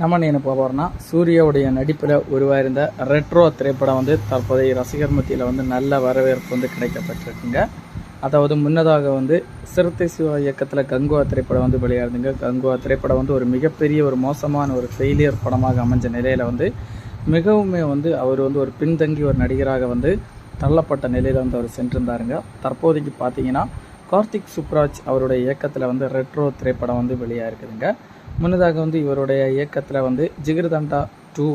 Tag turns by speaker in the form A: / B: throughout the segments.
A: நம்ம என்ன போகிறோம்னா சூர்யாவுடைய நடிப்பில் உருவாயிருந்த ரெட்ரோ திரைப்படம் வந்து தற்போதைய ரசிகர் மத்தியில் வந்து நல்ல வரவேற்பு வந்து கிடைக்கப்பட்டிருக்குங்க. அதாவது முன்னதாக வந்து சிறுத்தை சிவா இயக்கத்தில் கங்குவா திரைப்படம் வந்து வெளியாயிருந்துங்க. கங்குவா திரைப்படம் வந்து ஒரு மிகப்பெரிய ஒரு மோசமான ஒரு ஃபெயிலியர் படமாக அமைஞ்ச நிலையில் வந்து மிகவுமே வந்து அவர் வந்து ஒரு பின்தங்கி ஒரு நடிகராக வந்து தள்ளப்பட்ட நிலையில் வந்து அவர் சென்றிருந்தாருங்க. தற்போதைக்கு பார்த்தீங்கன்னா கார்த்திக் சுப்ராஜ் அவருடைய இயக்கத்தில் வந்து ரெட்ரோ திரைப்படம் வந்து வெளியாக இருக்குதுங்க முன்னதாக வந்து இவருடைய இயக்கத்தில் வந்து ஜிகிர்தண்டா டூ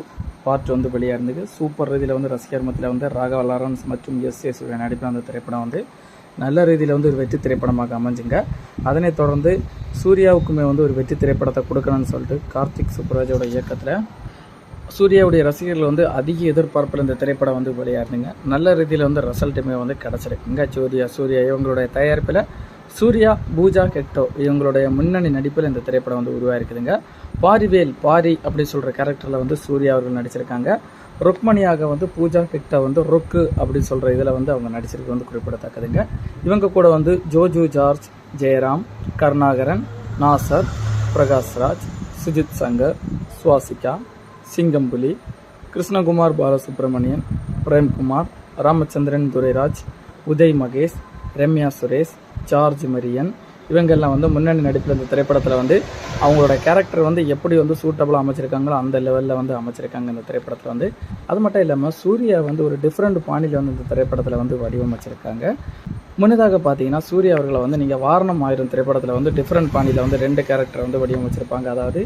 A: பார்ட் வந்து வெளியாக இருந்தது சூப்பர் ரீதியில் வந்து ரசிகர் மத்தியில் வந்து ராகவ லாரன்ஸ் மற்றும் எஸ் எஸ் நடிப்பில் அந்த திரைப்படம் வந்து நல்ல ரீதியில் வந்து ஒரு வெற்றி திரைப்படமாக அமைஞ்சுங்க. அதனைத் தொடர்ந்து சூர்யாவுக்குமே வந்து ஒரு வெற்றி திரைப்படத்தை கொடுக்கணும்னு சொல்லிட்டு கார்த்திக் சுப்ராஜோட இயக்கத்தில் சூர்யாவுடைய ரசிகர்கள் வந்து அதிக எதிர்பார்ப்பில் இந்த திரைப்படம் வந்து வெளியாடுதுங்க நல்ல ரீதியில் வந்து ரிசல்ட்டுமே வந்து கிடச்சிருக்குங்க சூர்யா சூர்யா இவங்களுடைய தயாரிப்பில் சூர்யா பூஜா கெக்டோ இவங்களுடைய முன்னணி நடிப்பில் இந்த திரைப்படம் வந்து உருவாயிருக்குதுங்க. பாரிவேல் பாரி அப்படின்னு சொல்கிற கேரக்டரில் வந்து சூர்யா அவர்கள் நடிச்சிருக்காங்க. ருக்மணியாக வந்து பூஜா கெக்டா வந்து ருக்கு அப்படின்னு சொல்கிற இதில் வந்து அவங்க நடிச்சிருக்கு வந்து குறிப்பிடத்தக்கதுங்க. இவங்க கூட வந்து ஜோஜு ஜார்ஜ் ஜெயராம் கருணாகரன் நாசர் பிரகாஷ்ராஜ் சுஜித் சங்கர் சுவாசிகா சிங்கம்புலி கிருஷ்ணகுமார் பாலசுப்ரமணியன் பிரேம்குமார் ராமச்சந்திரன் துரைராஜ் உதய் மகேஷ் ரம்யா சுரேஷ் ஜார்ஜ் மரியன். இவங்கெல்லாம் வந்து முன்னணி நடிப்பில் இந்த திரைப்படத்தில் வந்து அவங்களோட கேரக்டர் வந்து எப்படி வந்து சூட்டபுளாக அமைச்சிருக்காங்களோ அந்த லெவலில் வந்து அமைச்சிருக்காங்க இந்த திரைப்படத்தில் வந்து. அது மட்டும் இல்லாமல் சூர்யா வந்து ஒரு டிஃப்ரெண்ட் பாணியில் வந்து இந்த திரைப்படத்தில் வந்து வடிவமைச்சிருக்காங்க. முன்னதாக பார்த்தீங்கன்னா சூர்யா அவர்களை வந்து நீங்கள் வாரணம் ஆயிரம் திரைப்படத்தில் வந்து டிஃப்ரெண்ட் பாணியில் வந்து ரெண்டு கேரக்டர் வந்து வடிவமைச்சிருப்பாங்க. அதாவது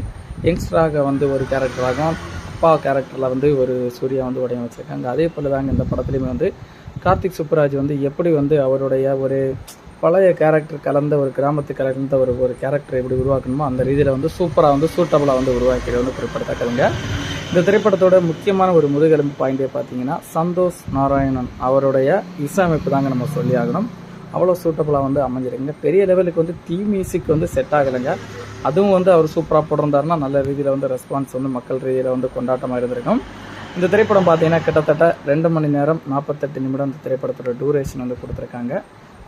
A: யங்ஸ்டராக வந்து ஒரு கேரக்டராகவும் அப்பா கேரக்டரில் வந்து ஒரு சூர்யா வந்து வடிவமைச்சிருக்காங்க. அதே போல் தாங்க இந்த படத்துலையுமே வந்து கார்த்திக் சுப்புராஜ் வந்து எப்படி வந்து அவருடைய ஒரு பழைய கேரக்டர் கலந்த ஒரு கிராமத்து கலந்த ஒரு ஒரு கேரக்டர் எப்படி உருவாக்கணுமோ அந்த ரீதியில் வந்து சூப்பராக வந்து சூட்டபுளாக வந்து உருவாக்கியது வந்து குறிப்பிடத்தக்கதுங்க. இந்த திரைப்படத்தோட முக்கியமான ஒரு முதுகெலும்பு பாயிண்டே பார்த்தீங்கன்னா சந்தோஷ் நாராயணன் அவருடைய இசையமைப்பு தாங்க நம்ம சொல்லி ஆகணும். அவ்வளோ சூட்டபுளாக வந்து அமைஞ்சிருக்குங்க பெரிய லெவலுக்கு வந்து தீ மியூசிக் வந்து செட் ஆகலைங்க. அதுவும் வந்து அவர் சூப்பராக போட்டிருந்தாருன்னா நல்ல ரீதியில் வந்து ரெஸ்பான்ஸ் வந்து மக்கள் ரீதியில் வந்து கொண்டாட்டமாக இருந்திருக்கும். இந்த திரைப்படம் பார்த்தீங்கன்னா கிட்டத்தட்ட ரெண்டு மணி நேரம் நாற்பத்தெட்டு நிமிடம் இந்த திரைப்படத்தோட டூரேஷன் வந்து கொடுத்துருக்காங்க.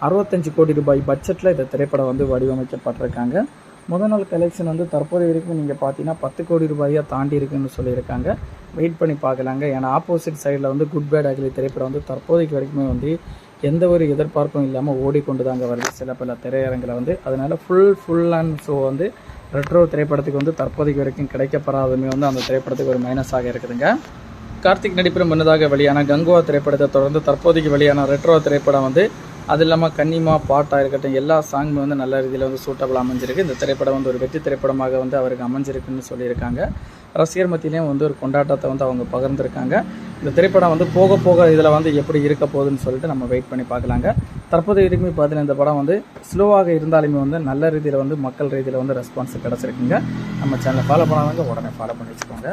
A: அறுபத்தஞ்சு கோடி ரூபாய் பட்ஜெட்டில் இந்த திரைப்படம் வந்து வடிவமைக்கப்பட்டிருக்காங்க. முதல் நாள் கலெக்ஷன் வந்து தற்போது வரைக்கும் நீங்கள் பார்த்தீங்கன்னா பத்து கோடி ரூபாயை தாண்டி இருக்குன்னு சொல்லியிருக்காங்க. வெயிட் பண்ணி பார்க்கலாங்க. ஏன்னா ஆப்போசிட் சைடில் வந்து குட் பேட் அகிலி திரைப்படம் வந்து தற்போதைக்கு வரைக்குமே வந்து எந்த ஒரு எதிர்பார்ப்பும் இல்லாமல் ஓடிக்கொண்டு தாங்க வருது. சில பல திரையரங்களை வந்து. அதனால் ஃபுல் ஃபுல் அண்ட் ஷோ வந்து ரெட்ரோ திரைப்படத்துக்கு வந்து தற்போதைக்கு வரைக்கும் கிடைக்கப்படாதமே வந்து அந்த திரைப்படத்துக்கு ஒரு மைனஸாக இருக்குதுங்க. கார்த்திக் நடிப்பில் முன்னதாக வெளியான கங்குவா திரைப்படத்தை தொடர்ந்து தற்போதைக்கு வெளியான ரெட்ரோ திரைப்படம் வந்து அது இல்லாமல் கன்னிமா பாட்டாக இருக்கட்டும் எல்லா சாங்குமே வந்து நல்ல ரீதியில் வந்து சூட்டபிள் அமைஞ்சிருக்கு. இந்த திரைப்படம் வந்து ஒரு வெற்றி திரைப்படமாக வந்து அவருக்கு அமைஞ்சிருக்குன்னு சொல்லியிருக்காங்க. ரசிகர் மத்தியிலையும் வந்து ஒரு கொண்டாட்டத்தை வந்து அவங்க பகிர்ந்துருக்காங்க. இந்த திரைப்படம் வந்து போக போக இதில் வந்து எப்படி இருக்க போகுதுன்னு சொல்லிட்டு நம்ம வெயிட் பண்ணி பார்க்கலாங்க. தற்போது இதுக்குமே பார்த்தீங்கன்னா இந்த படம் வந்து ஸ்லோவாக இருந்தாலுமே வந்து நல்ல ரீதியில் வந்து மக்கள் ரீதியில் வந்து ரெஸ்பான்ஸ் கிடச்சிருக்குங்க. நம்ம சேனலை ஃபாலோ பண்ணாதவங்க உடனே ஃபாலோ பண்ணி வச்சுக்கோங்க.